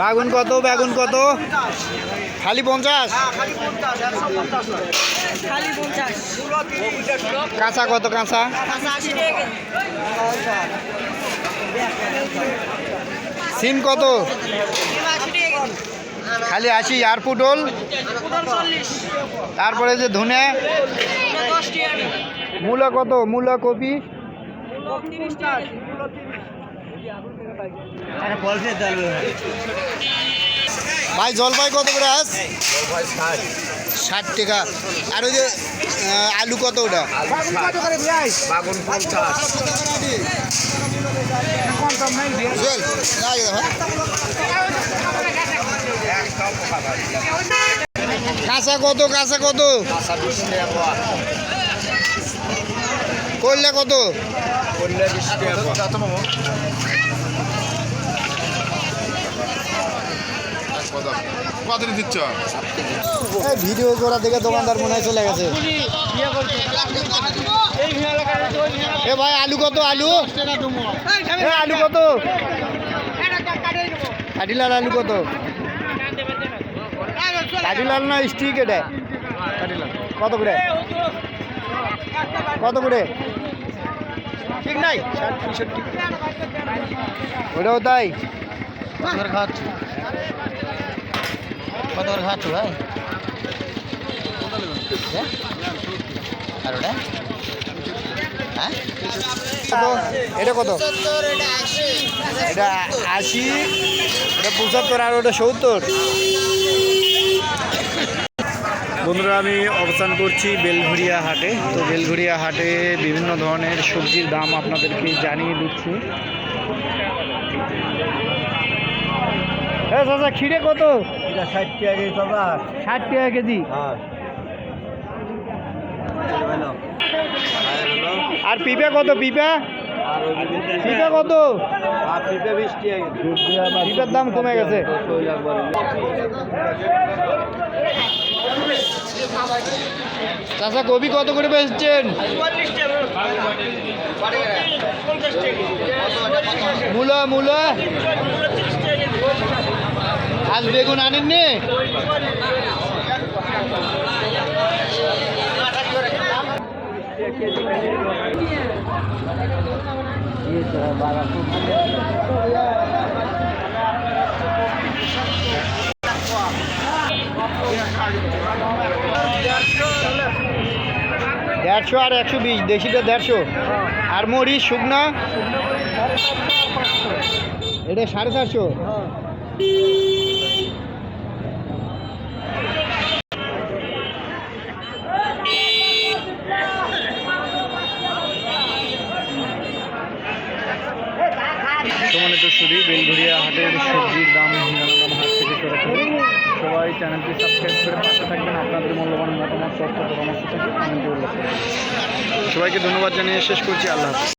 বাগুন কত বেগুন কত? খালি পঞ্চাশ? কাঁচা কত কাঁচা? সিম কত? খালি আশি আর পুটল? তারপরে যে ধনে? মূলা কত? মূলা কপি? ভাই জলপাই কত করে আস ষাট। টাকা। আর ওই যে আলু কত ওটা। কাঁচা কত কাঁচা কত? করলে কত? কত দিচ্ছ? ভিডিও করা দেখে দোকানদার মনে হয় চলে গেছে। এ ভাই আলু কত? আলু? আলু কত? কাটিলাল আলু কত? কাটিলাল না স্টিক এটা? কত করে? কত করে? ঠিক নাই? ওটাও তাই? খাচ্ছ? কত করে খাচ্ছ ভাই? আর ওটা? হ্যাঁ? এটা কত? এটা আশি এটা পঁচাত্তর আর ওটা সত্তর। বন্ধুরা আমি অবস্থান করছি বেলঘুরিয়া হাটে। তো বেলঘুরিয়া হাটে বিভিন্ন ধরনের সবজির দাম আপনাদেরকে জানিয়ে দিচ্ছি। হ্যাঁ চাচা খিরে কত? এটা ষাট টাকা কেজি দাদা। ষাট টাকা কেজি? হ্যাঁ। আর পিপে কত পিপা? কত? দাম কমে গেছে। চাচা কবি কত করে বেচছেন? মূলা মূলা? আজ বেগুন আনেননি? দেড়শো আর একশো বিশ দেশিটা দেড়শো। আর মরিচ শুকনা? এটা সাড়ে চারশো। সমানিত শুধু বেলঘরিয়া হাটের সবজির দাম হিরানন্দান হাট থেকে সরাসরি সবাই চ্যানেলটি সাবস্ক্রাইব করে পাশে থাকবেন। আপনাদের মূল্যবান মতামত, তথ্য, পরামর্শ থেকে সবাইকে ধন্যবাদ জানিয়ে শেষ করছি। আল্লাহ হাফিজ।